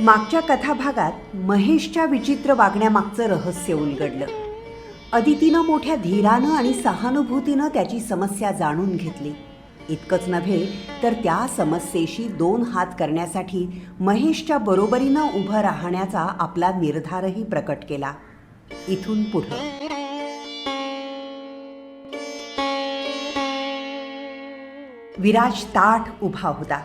मागच्या कथाभागात महेशच्या विचित्र वागण्यामागचं रहस्य उलगडलं. अदितीनं मोठ्या धीरानं आणि सहानुभूतीनं त्याची समस्या जाणून घेतली. इतकंच नव्हे तर त्या समस्येशी दोन हात करण्यासाठी महेशच्या बरोबरीनं उभं राहण्याचा आपला निर्धारही प्रकट केला. इथून पुढं. विराज ताठ उभा होता.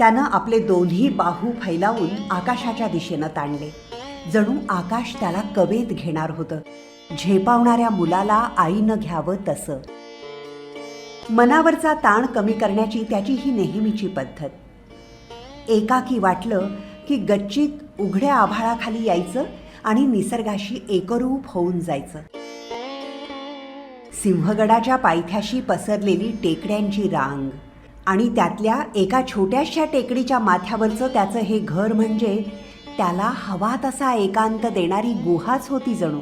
त्यानं आपले दोन्ही बाहू फैलावून आकाशाच्या दिशेनं ताणले. जणू आकाश त्याला कवेत घेणार होतं. झेपावणाऱ्या मुलाला आईनं घ्यावं तसं. मनावरचा ताण कमी करण्याची त्याची ही नेहमीची पद्धत. एकाकी वाटलं की गच्चीत उघड्या आभाळाखाली यायचं आणि निसर्गाशी एकरूप होऊन जायचं. सिंहगडाच्या पायथ्याशी पसरलेली टेकड्यांची रांग. आणि त्यातल्या एका छोट्याशा टेकडीच्या माथ्यावरचं त्याचं हे घर म्हणजे त्याला हवा तसा एकांत देणारी गुहाच होती जणू.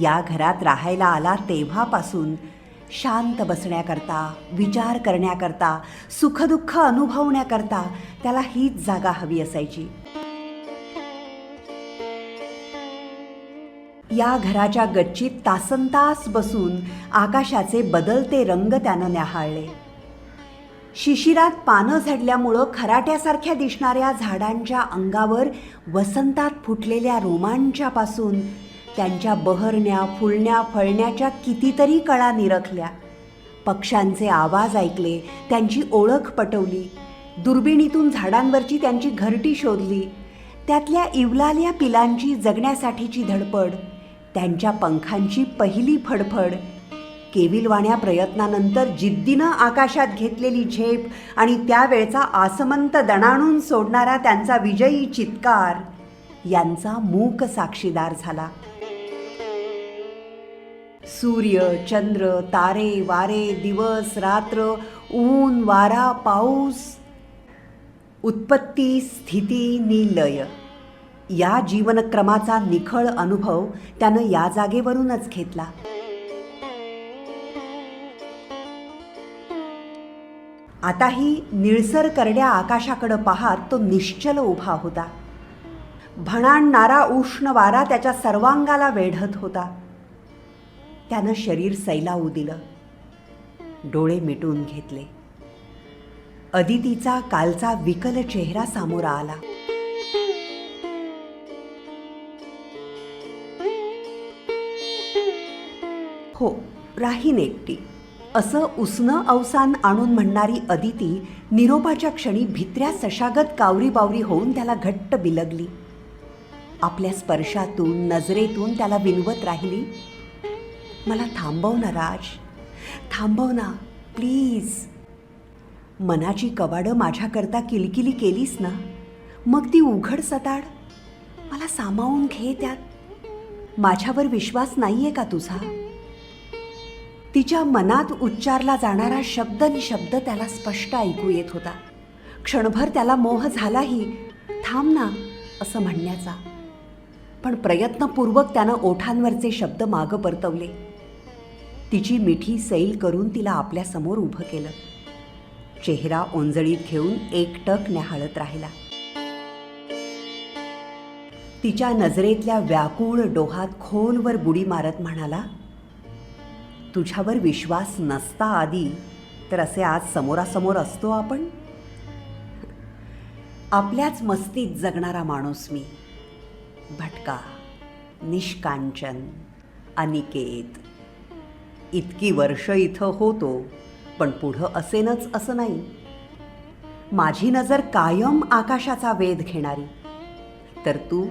या घरात राहायला आला तेव्हापासून शांत बसण्याकरता विचार करण्याकरता सुखदुःख अनुभवण्याकरता त्याला हीच जागा हवी असायची. या घराच्या गच्चीत तासनतास बसून आकाशाचे बदलते रंग त्यानं न्याहाळले. शिशिरात पानं झडल्यामुळं खराट्यासारख्या दिसणाऱ्या झाडांच्या अंगावर वसंतात फुटलेल्या रोमांच्यापासून त्यांच्या बहरण्या फुलण्या फळण्याच्या कितीतरी कळा निरखल्या. पक्ष्यांचे आवाज ऐकले त्यांची ओळख पटवली. दुर्बिणीतून झाडांवरची त्यांची घरटी शोधली. त्यातल्या इवलाल्या पिलांची जगण्यासाठीची धडपड त्यांच्या पंखांची पहिली फडफड केविलवाण्या प्रयत्नानंतर जिद्दीनं आकाशात घेतलेली झेप आणि त्यावेळचा आसमंत दणाणून सोडणारा त्यांचा विजयी चित्कार यांचा मूक साक्षीदार झाला. सूर्य चंद्र तारे वारे दिवस रात्र ऊन वारा पाऊस उत्पत्ती स्थिती निलय. या जीवनक्रमाचा निखळ अनुभव त्यानं या जागेवरूनच घेतला. आताही निळसर करड्या आकाशाकडं पाहत तो निश्चल उभा होता. भणाणणारा उष्ण वारा त्याच्या सर्वांगाला वेढत होता. त्यानं शरीर सैलावू दिलं. डोळे मिटून घेतले. अदितीचा कालचा विकल चेहरा सामोरा आला. हो राहीन एकटी. असं उसनं अवसान आणून म्हणणारी अदिती निरोपाच्या क्षणी भित्र्या सशागत कावरी बावरी होऊन त्याला घट्ट बिलगली. आपल्या स्पर्शातून नजरेतून त्याला विनवत राहिली मला थांबव ना राज. थांबव ना प्लीज. मनाची कवाडं माझ्याकरता किलकिली केलीस ना. मग ती उघड सताड. मला सामावून घे त्यात. माझ्यावर विश्वास नाहीये का तुझा? तिच्या मनात उच्चारला जाणारा शब्द शब्द त्याला स्पष्ट ऐकू येत होता. क्षणभर त्याला मोह झालाही थांब ना असं म्हणण्याचा. पण प्रयत्नपूर्वक त्यानं ओठांवरचे शब्द मागं परतवले. तिची मिठी सैल करून तिला आपल्यासमोर उभं केलं. चेहरा ओंजळीत घेऊन एकटक न्याहाळत राहिला. तिच्या नजरेतल्या व्याकुळ डोहात खोलवर बुडी मारत म्हणाला तुझ्यावर विश्वास नसता आधी तर असे आज समोरासमोर असतो आपण? आपल्याच मस्तीत जगणारा माणूस मी. भटका निष्कांचन अनिकेत. इतकी वर्ष इथं होतो पण पुढं असेनच असं नाही. माझी नजर कायम आकाशाचा वेध घेणारी. तर तू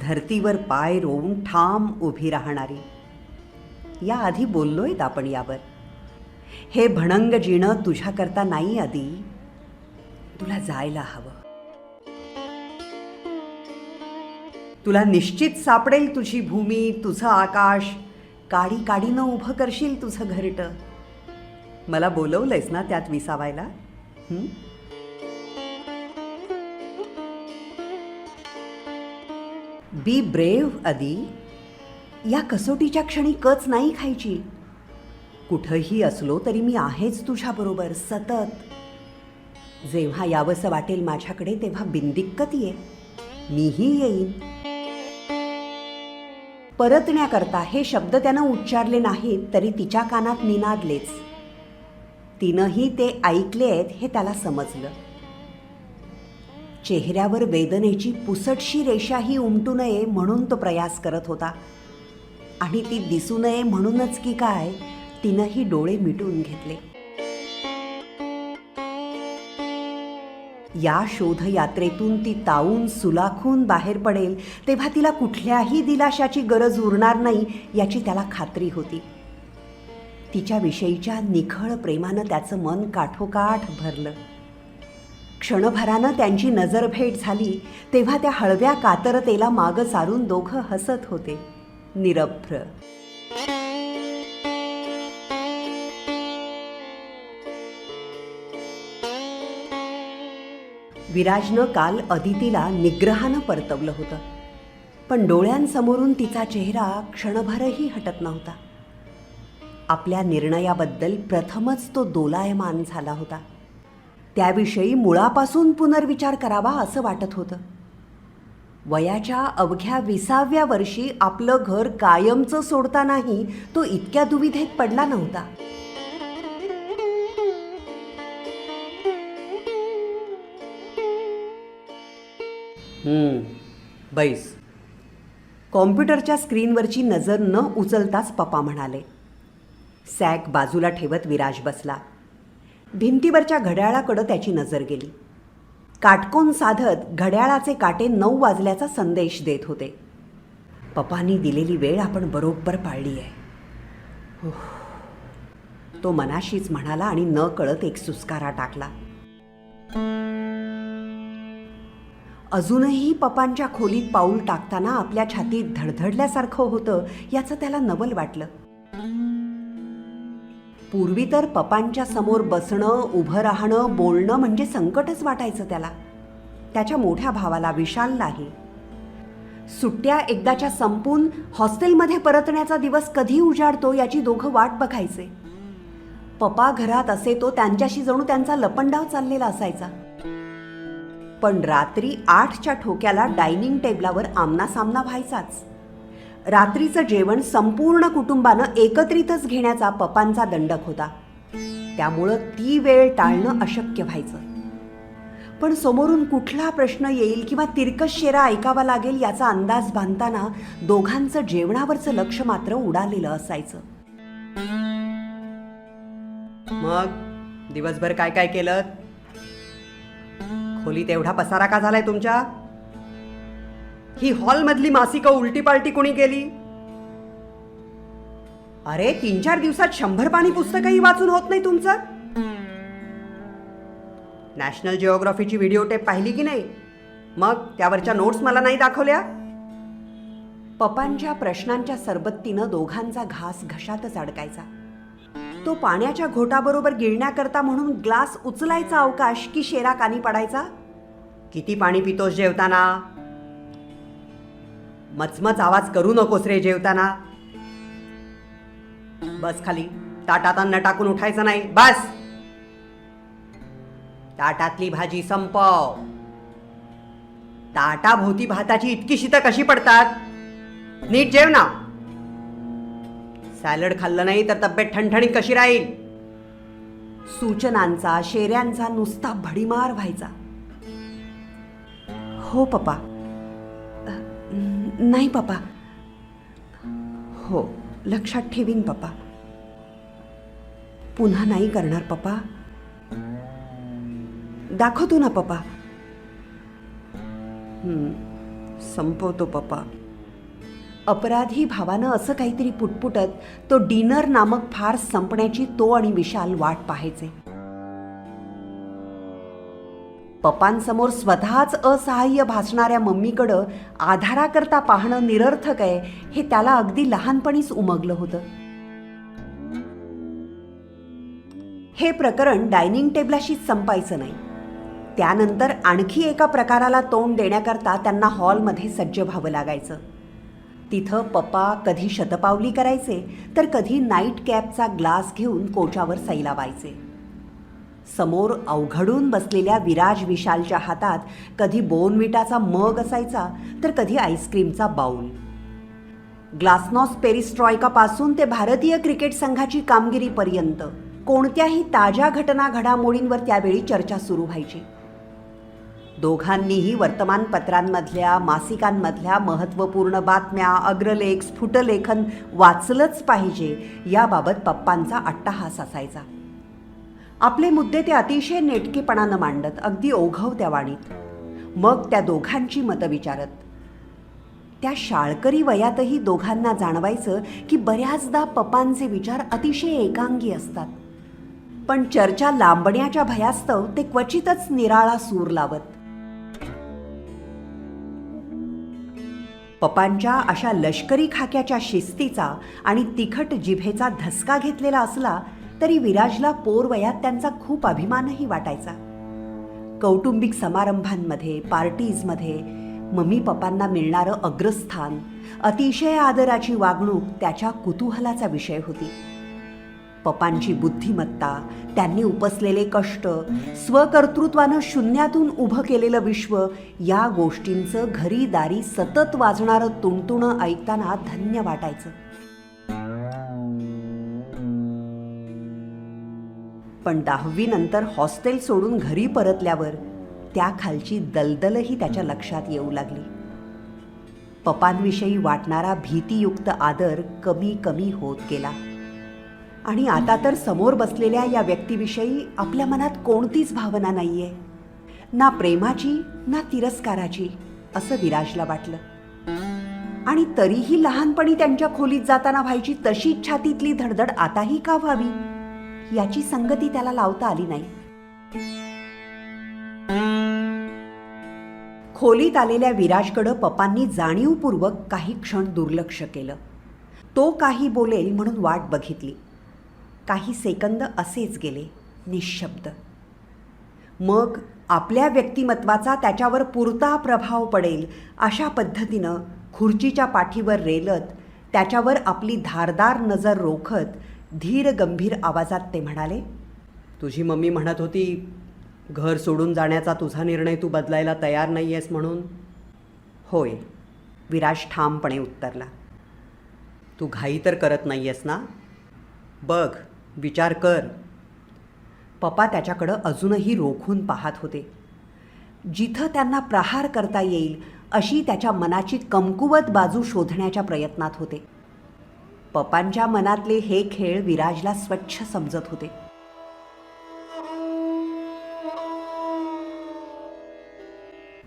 धरतीवर पाय रोवून ठाम उभी राहणारी. याआधी बोललोय आपण यावर. हे भणंग जिणं तुझ्याकरता नाही आधी तुला जायला हवं. तुला निश्चित सापडेल तुझी भूमी तुझं आकाश. काडी काडीनं उभं करशील तुझं घरटं. मला बोलवलंयस ना त्यात विसावायला? बी ब्रेव्ह आदी. या कसोटीच्या क्षणी कच नाही खायची. कुठंही असलो तरी मी आहेच तुझ्याबरोबर सतत. जेव्हा यावंसं वाटेल माझ्याकडे तेव्हा बिंदिक्कत ये. मीही येईन. परतण्याकरता हे शब्द त्यानं उच्चारले नाहीत तरी तिच्या कानात निनादलेच. तिनंही ते ऐकले आहेत हे त्याला समजलं. चेहऱ्यावर वेदनेची पुसटशी रेषाही उमटू नये म्हणून तो प्रयास करत होता. आणि ती दिसू नये म्हणूनच की काय तिनंही डोळे मिटून घेतले. या शोधयात्रेतून ती तावून सुलाखून बाहेर पडेल तेव्हा तिला कुठल्याही दिलाशाची गरज उरणार नाही याची त्याला खात्री होती. तिच्याविषयीच्या निखळ प्रेमानं त्याचं मन काठोकाठ भरलं. क्षणभरानं त्यांची नजरभेट झाली तेव्हा त्या हळव्या कातरतेला मागं सारून दोघं हसत होते. निरभ्र। विराजनं काल अदितीला निग्रहानं परतवलं होतं. पण डोळ्यांसमोरून तिचा चेहरा क्षणभरही हटत नव्हता. आपल्या निर्णयाबद्दल प्रथमच तो दोलायमान झाला होता. त्याविषयी मुळापासून पुनर्विचार करावा असं वाटत होतं. वयाच्या अवघ्या विसाव्या वर्षी आपलं घर कायमचं सोडतानाही तो इतक्या दुविधेत पडला नव्हता. बैस. कॉम्प्युटरच्या स्क्रीनवरची नजर न उचलताच पप्पा म्हणाले सॅक बाजूला ठेवत विराज बसला. भिंतीवरच्या घड्याळाकडं त्याची नजर गेली. काटकोन साधत घड्याळाचे काटे नऊ वाजल्याचा संदेश देत होते. पप्पांनी दिलेली वेळ आपण बरोबर पाळली आहे तो मनाशीच म्हणाला आणि न कळत एक सुस्कारा टाकला. अजूनही पप्पांच्या खोलीत पाऊल टाकताना आपल्या छातीत धडधडल्यासारखं होतं याचं त्याला नवल वाटलं. पूर्वी तर पपांच्या समोर बसणं उभं राहणं बोलणं म्हणजे संकटच वाटायचं त्याला. त्याच्या मोठ्या भावाला विशाललाही सुट्ट्या एकदाच्या संपून हॉस्टेलमध्ये परतण्याचा दिवस कधी उजाडतो याची दोघं वाट बघायचे. पप्पा घरात असे तो त्यांच्याशी जणू त्यांचा लपंडाव चाललेला असायचा. पण रात्री आठच्या ठोक्याला डायनिंग टेबलावर आमना सामना व्हायचाच. रात्रीचं जेवण संपूर्ण कुटुंबानं एकत्रितच घेण्याचा पप्पांचा दंडक होता. त्यामुळं ती वेळ टाळणं अशक्य व्हायचं. पण समोरून कुठला प्रश्न येईल किंवा तिरकस शेरा ऐकावा लागेल याचा अंदाज बांधताना दोघांचं जेवणावरचं लक्ष मात्र उडालेलं असायचं. मग दिवसभर काय काय केलं? खोलीत एवढा पसारा का झालाय तुमच्या? ही हॉलमधली मासिकं उलटी पालटी कोणी केली? अरे तीन चार दिवसात शंभर पाणी पुस्तकही वाचून होत नाही तुमचं? नॅशनल जिओग्राफीची व्हिडिओ टेप पाहिली की नाही? मग त्यावरच्या नोट्स मला नाही दाखवल्या? पप्पांच्या प्रश्नांच्या सरबत्तीनं दोघांचा घास घशातच अडकायचा. तो पाण्याच्या घोटाबरोबर गिळण्याकरता म्हणून ग्लास उचलायचा अवकाश की शेरा कानी पडायचा? किती पाणी पितोस जेवताना? मचमच आवाज करू नकोस रे जेवताना. बस खाली. ताटात अन्न टाकून उठायचं नाही. बस! ताटातली भाजी संपव. ताटाभोवती भाताची इतकी शीतं कशी पडतात? नीट जेव ना. सॅलड खाल्लं नाही तर तब्येत ठणठणीत कशी राहील? सूचनांचा शेऱ्यांचा नुसता भडीमार व्हायचा. हो पप्पा. नाही पप्पा हो लक्षात ठेवीन पप्पा पुन्हा नाही करणार पप्पा दाखवतो ना पप्पा संपवतो पप्पा अपराधी भावानं असं काहीतरी पुटपुटत तो डिनर नामक फार संपण्याची तो आणि विशाल वाट पाहायचे. पप्पांसमोर स्वतःच असहाय्य भासणाऱ्या मम्मीकडं आधाराकरता पाहणं निरर्थक आहे हे त्याला अगदी लहानपणीच उमगलं होतं. हे प्रकरण डायनिंग टेबलाशीच संपायचं नाही. त्यानंतर आणखी एका प्रकाराला तोंड देण्याकरता त्यांना हॉलमध्ये सज्ज व्हावं लागायचं. तिथं पप्पा कधी शतपावली करायचे तर कधी नाईट कॅपचा ग्लास घेऊन कोचावर सैलावायचे. समोर अवघडून बसलेल्या विराज विशालच्या हातात कधी बोनविटाचा मग असायचा तर कधी आईस्क्रीमचा बाऊल. ग्लासनॉस पेरिस्ट्रॉयकापासून ते भारतीय क्रिकेट संघाची कामगिरीपर्यंत कोणत्याही ताज्या घटना घडामोडींवर त्यावेळी चर्चा सुरू व्हायची. दोघांनीही वर्तमानपत्रांमधल्या मासिकांमधल्या महत्त्वपूर्ण बातम्या अग्रलेख स्फुटलेखन वाचलंच पाहिजे याबाबत पप्पांचा अट्टाहास असायचा. आपले मुद्दे ते अतिशय नेटकेपणानं मांडत अगदी ओघवत्या वाणीत. मग त्या दोघांची मतं विचारत. त्या शाळकरी वयातही दोघांना जाणवायचं की बऱ्याचदा पपांचे विचार अतिशय एकांगी असतात. पण चर्चा लांबण्याच्या भयास्तव ते क्वचितच निराळा सूर लावत. पपांच्या अशा लष्करी खाक्याच्या शिस्तीचा आणि तिखट जिभेचा धसका घेतलेला असला तरी विराजला पोर वयात त्यांचा खूप अभिमानही वाटायचा. कौटुंबिक समारंभांमध्ये पार्टीजमध्ये मम्मी पप्पांना मिळणारं अग्रस्थान अतिशय आदराची वागणूक त्याच्या कुतूहलाचा विषय होती. पप्पांची बुद्धिमत्ता त्यांनी उपसलेले कष्ट स्वकर्तृत्वानं शून्यातून उभं केलेलं विश्व या गोष्टींचं घरी दारी सतत वाजणारं तुणतुणं ऐकताना धन्य वाटायचं. पण दहावीनंतर हॉस्टेल सोडून घरी परतल्यावर त्या खालची दलदलही त्याच्या लक्षात येऊ लागली. पपांविषयी वाटणारा भीतीयुक्त आदर कमी कमी होत गेला. आणि आता तर समोर बसलेल्या या व्यक्तीविषयी आपल्या मनात कोणतीच भावना नाहीये. ना प्रेमाची ना तिरस्काराची असं विराजला वाटलं. आणि तरीही लहानपणी त्यांच्या खोलीत जाताना व्हायची तशी छातीतली धडधड आताही का व्हावी? याची संगती त्याला लावता आली नाही. खोलीत आलेल्या विराजकडं पप्पांनी जाणीवपूर्वक काही क्षण दुर्लक्ष केलं. तो काही बोलेल म्हणून वाट बघितली. काही सेकंद असेच गेले निशब्द. मग आपल्या व्यक्तिमत्वाचा त्याच्यावर पुरता प्रभाव पडेल अशा पद्धतीनं खुर्चीच्या पाठीवर रेलत त्याच्यावर आपली धारदार नजर रोखत धीर गंभीर आवाजात ते म्हणाले तुझी मम्मी म्हणत होती घर सोडून जाण्याचा तुझा निर्णय तू बदलायला तयार नाही आहेस म्हणून. होय विराज ठामपणे उत्तरला. तू घाई तर करत नाही आहेस ना? बघ विचार कर. पप्पा त्याच्याकडं अजूनही रोखून पाहत होते. जिथं त्यांना प्रहार करता येईल अशी त्याच्या मनाची कमकुवत बाजू शोधण्याच्या प्रयत्नात होते. पप्पांच्या मनातले हे खेळ विराजला स्वच्छ समजत होते.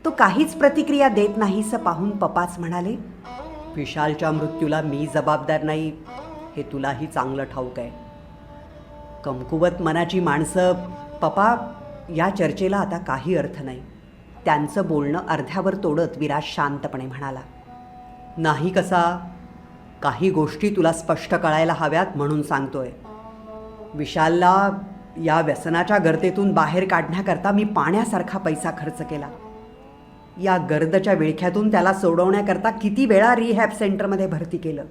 तो काहीच प्रतिक्रिया देत नाहीसं पाहून पप्पाच म्हणाले विशालच्या मृत्यूला मी जबाबदार नाही हे तुलाही चांगलं ठाऊक आहे. कमकुवत मनाची माणसं पप्पा या चर्चेला आता काही अर्थ नाही. त्यांचं बोलणं अर्ध्यावर तोडत विराज शांतपणे म्हणाला नाही कसा? काही गोष्टी तुला स्पष्ट कळायला हव्यात म्हणून सांगतोय. विशालला या व्यसनाच्या गर्तेतून बाहेर काढण्याकरता मी पाण्यासारखा पैसा खर्च केला. या गर्दच्या विळख्यातून त्याला सोडवण्याकरता किती वेळा रिहॅब सेंटरमध्ये भरती केलं.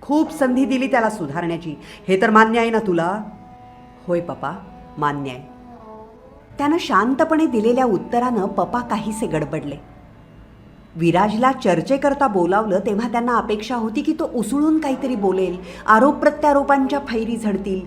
खूप संधी दिली त्याला सुधारण्याची. हे तर मान्य आहे ना तुला? होय पप्पा मान्य आहे. त्यानं शांतपणे दिलेल्या उत्तरानं पप्पा काहीसे गडबडले. विराजला चर्चेकरता बोलावलं तेव्हा त्यांना अपेक्षा होती की तो उसळून काहीतरी बोलेल. आरोप प्रत्यारोपांच्या फैरी झडतील.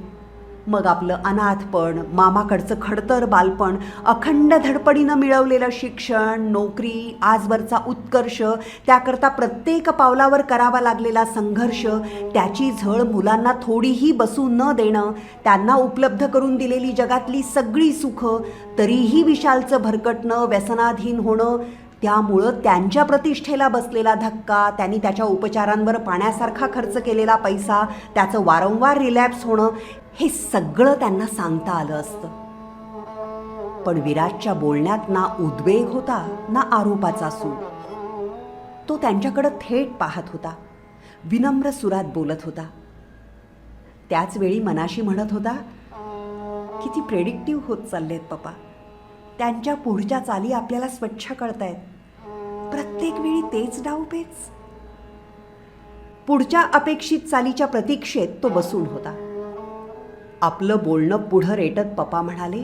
मग आपलं अनाथपण मामाकडचं खडतर बालपण अखंड धडपडीनं मिळवलेलं शिक्षण नोकरी आजवरचा उत्कर्ष त्याकरता प्रत्येक पावलावर करावा लागलेला संघर्ष त्याची झळ मुलांना थोडीही बसू न देणं त्यांना उपलब्ध करून दिलेली जगातली सगळी सुखं तरीही विशालचं भरकटणं व्यसनाधीन होणं त्यामुळं त्यांच्या प्रतिष्ठेला बसलेला धक्का त्यांनी त्याच्या उपचारांवर पाण्यासारखा खर्च केलेला पैसा त्याचं वारंवार रिलॅप्स होणं हे सगळं त्यांना सांगता आलं असतं. पण विराजच्या बोलण्यात ना उद्वेग होता ना आरोपाचा सूर. तो त्यांच्याकडं थेट पाहत होता. विनम्र सुरात बोलत होता. त्याच वेळी मनाशी म्हणत होता किती प्रेडिक्टिव्ह होत चाललेत पप्पा. त्यांच्या पुढच्या चाली आपल्याला स्वच्छ कळतायत प्रत्येक वेळी तेच डावपेच पुढच्या अपेक्षित चालीच्या प्रतीक्षेत तो बसून होता. आपलं बोलणं पुढं रेटत पप्पा म्हणाले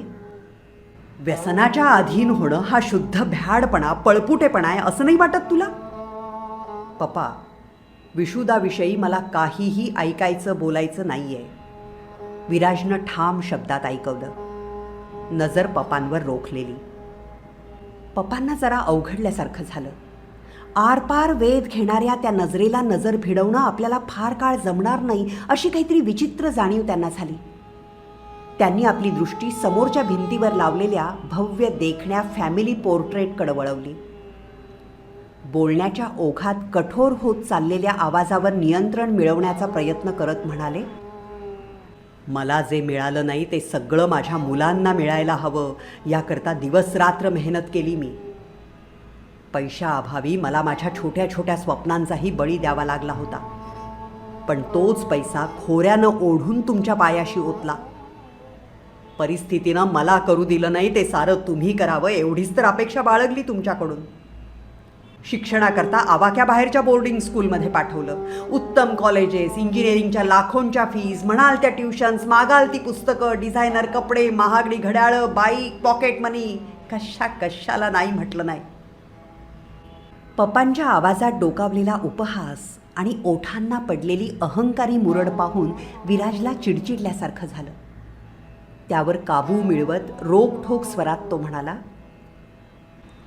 व्यसनाच्या अधीन होणं हा शुद्ध भ्याडपणा पळपुटेपणा आहे असं नाही वाटत तुला? पप्पा विशुदाविषयी मला काहीही ऐकायचं बोलायचं नाही आहे विराजनं ठाम शब्दात ऐकवलं. नजर पपांवर रोखलेली. पप्पांना जरा अवघडल्यासारखं झालं. आरपार वेध घेणाऱ्या त्या नजरेला नजर भिडवणं आपल्याला फार काळ जमणार नाही अशी काहीतरी विचित्र जाणीव त्यांना झाली. त्यांनी आपली दृष्टी समोरच्या भिंतीवर लावलेल्या भव्य देखण्या फॅमिली पोर्ट्रेटकडे वळवली. बोलण्याच्या ओघात कठोर होत चाललेल्या आवाजावर नियंत्रण मिळवण्याचा प्रयत्न करत म्हणाले मला जे मिळालं नाही ते सगळं माझ्या मुलांना मिळायला हवं. याकरता दिवसरात्र मेहनत केली मी. पैशाअभावी मला माझ्या छोट्या छोट्या स्वप्नांचाही बळी द्यावा लागला होता. पण तोच पैसा खोऱ्यानं ओढून तुमच्या पायाशी ओतला. परिस्थितीनं मला करू दिलं नाही ते सारं तुम्ही करावं एवढीच तर अपेक्षा बाळगली तुमच्याकडून. शिक्षणाकरता आवाक्या बाहेरच्या बोर्डिंग स्कूलमध्ये पाठवलं. उत्तम कॉलेजेस इंजिनिअरिंगच्या लाखोंच्या फीज म्हणाल त्या ट्युशन्स मागाल ती पुस्तकं डिझायनर कपडे महागडी घड्याळं बाईक पॉकेट मनी कशा कशाला नाही म्हटलं नाही. पप्पांच्या आवाजात डोकावलेला उपहास आणि ओठांना पडलेली अहंकारी मुरड पाहून विराजला चिडचिडल्यासारखं झालं. त्यावर काबू मिळवत रोकठोक स्वरात तो म्हणाला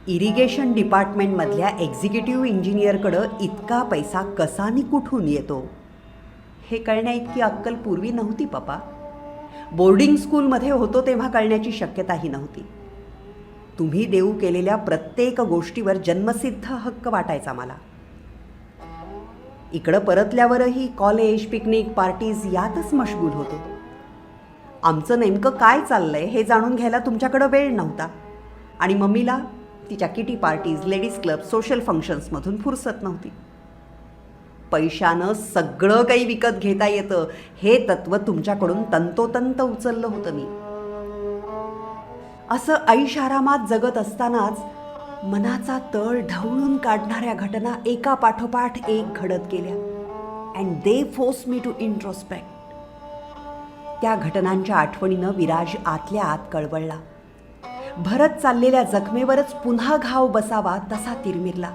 इरिगेशन डिपार्टमेंटमधल्या एक्झिक्युटिव्ह इंजिनियरकडं इतका पैसा कसा कुठून येतो? हे कळण्या इतकी अक्कल पूर्वी नव्हती पप्पा. बोर्डिंग स्कूलमध्ये होतो तेव्हा कळण्याची शक्यताही नव्हती. तुम्ही देऊ केलेल्या प्रत्येक गोष्टीवर जन्मसिद्ध हक्क वाटायचा मला. इकडं परतल्यावरही कॉलेज पिकनिक पार्टीज यातच मशगूल होतो. आमचं नेमकं काय चाललंय हे जाणून घ्यायला तुमच्याकडं वेळ नव्हता. आणि मम्मीला तिच्या kitty parties ladies club social फंक्शन्समधून फुरसत नव्हती. पैशानं सगळं काही विकत घेता येतं. हे तत्व तुमच्याकडून तंतोतंत उचललं होतं मी. असं ऐशारामात जगत असतानाच मनाचा तळ ढवळून काढणाऱ्या घटना एका पाठोपाठ एक घडत गेल्या. And they force me to introspect त्या घटनांच्या आठवणीनं विराज आतल्या आत कळवळला. भरत चाललेल्या जखमेवरच पुन्हा घाव बसावा तसा तिरमिरला.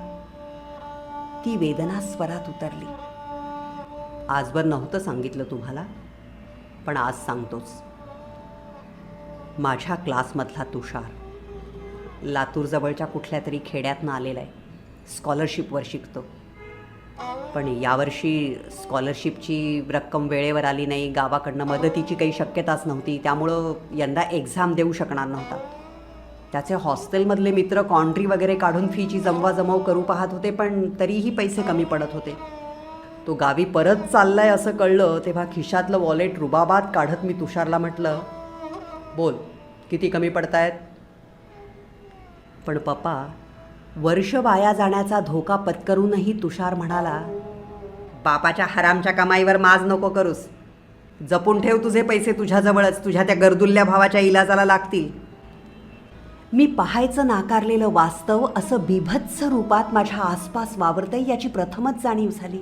ती वेदना स्वरात उतरली. आजवर नव्हतं सांगितलं तुम्हाला पण आज सांगतोच. माझ्या क्लासमधला तुषार लातूरजवळच्या कुठल्या तरी खेड्यातनं आलेला आहे. स्कॉलरशिपवर शिकतो. पण यावर्षी स्कॉलरशिपची रक्कम वेळेवर आली नाही गावाकडनं मदतीची काही शक्यताच नव्हती त्यामुळं यंदा एक्झाम देऊ शकणार नव्हता. त्याचे हॉस्टेलमधले मित्र कॉन्ट्री वगैरे काढून फीची जमवाजमव करू पाहत होते पण तरीही पैसे कमी पडत होते. तो गावी परत चाललाय असं कळलं तेव्हा खिशातलं वॉलेट रुबाबात काढत मी तुषारला म्हटलं बोल किती कमी पडतायत? पण पप्पा वर्ष वाया जाण्याचा धोका पत्करूनही तुषार म्हणाला बापाच्या हरामच्या कमाईवर माज नको करूस. जपून ठेव तुझे पैसे तुझ्याजवळच तुझ्या त्या गरदुल्ल्या भावाच्या इलाजाला लागतील. मी पाहायचं नाकारलेलं वास्तव असं बिभत्स रूपात माझ्या आसपास वावरतंय याची प्रथमच जाणीव झाली.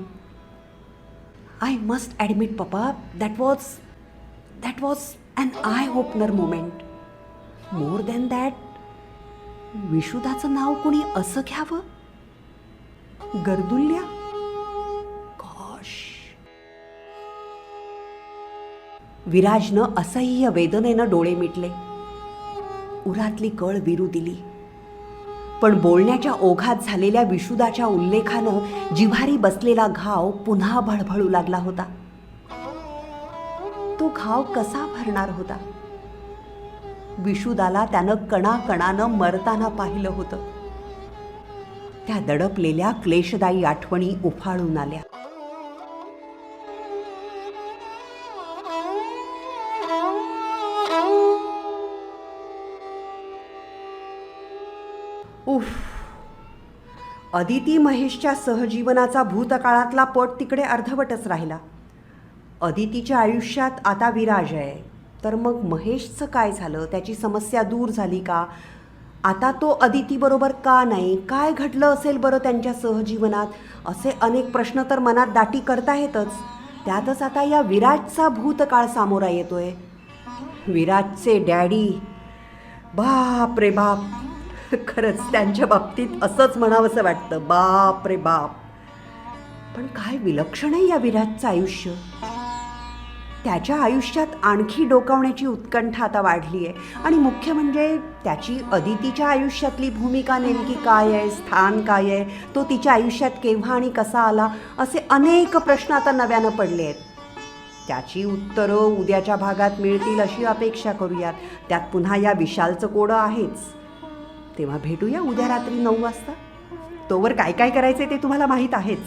आय मस्ट ॲडमिट पप्पा that was that was an eye opener moment more than that विशुदाचं नाव कोणी असं घ्यावं? गर्दुल्या? विराजनं असह्य वेदनेनं डोळे मिटले. उरातली कळ विरू दिली. पण बोलण्याच्या ओघात झालेल्या विशुदाच्या उल्लेखानं जिव्हारी बसलेला घाव पुन्हा भळभळू लागला होता. तो घाव कसा भरणार होता? विशुदाला त्यानं कणाकणानं मरताना पाहिलं होतं. त्या दडपलेल्या क्लेशदायी आठवणी उफाळून आल्या. उफ. अदिती महेशच्या सहजीवनाचा भूतकाळातला पट तिकडे अर्धवटच राहिला. अदितीच्या आयुष्यात आता विराज आहे. तर मग महेशचं काय झालं? त्याची समस्या दूर झाली का? आता तो अदितीबरोबर का नाही? काय घडलं असेल बरं त्यांच्या सहजीवनात? असे अनेक प्रश्न तर मनात दाटी करता येतच. त्यातच आता या विराजचा भूतकाळ सामोरा येतोय. विराजचे डॅडी. बाप रे बाप. खरंच त्यांच्या बाबतीत असंच म्हणावंसं वाटतं. बाप रे बाप. पण काय विलक्षण आहे या विराजचं आयुष्य? त्याच्या आयुष्यात आणखी डोकावण्याची उत्कंठा आता वाढली आहे आणि मुख्य म्हणजे त्याची अदितीच्या आयुष्यातली भूमिका नेमकी काय आहे? स्थान काय आहे? तो तिच्या आयुष्यात केव्हा आणि कसा आला? असे अनेक प्रश्न आता नव्यानं पडले आहेत. त्याची उत्तरं उद्याच्या भागात मिळतील अशी अपेक्षा करूयात. त्यात पुन्हा या विशालचं कोडं आहेच. तेव्हा भेटूया उद्या रात्री नऊ वाजता. तोवर काय काय करायचे ते तुम्हाला माहीत आहेच.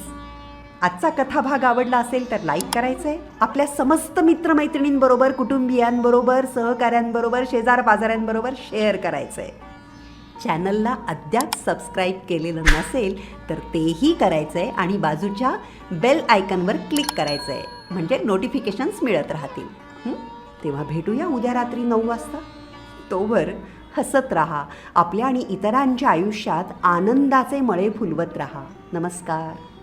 आजचा कथाभाग आवडला असेल तर लाईक करायचं आहे आपल्या समस्त मित्रमैत्रिणींबरोबर कुटुंबियांबरोबर सहकाऱ्यांबरोबर शेजार पाजाऱ्यांबरोबर शेअर करायचं आहे चॅनलला अद्याप सबस्क्राईब केलेलं नसेल तर तेही करायचं आहे आणि बाजूच्या बेल आयकनवर क्लिक करायचं आहे म्हणजे नोटिफिकेशन्स मिळत राहतील. तेव्हा भेटूया उद्या रात्री नऊ वाजता. तोवर हसत राहा. आपल्या आणि इतरांच्या आयुष्यात आनंदाचे मळे फुलवत राहा. नमस्कार.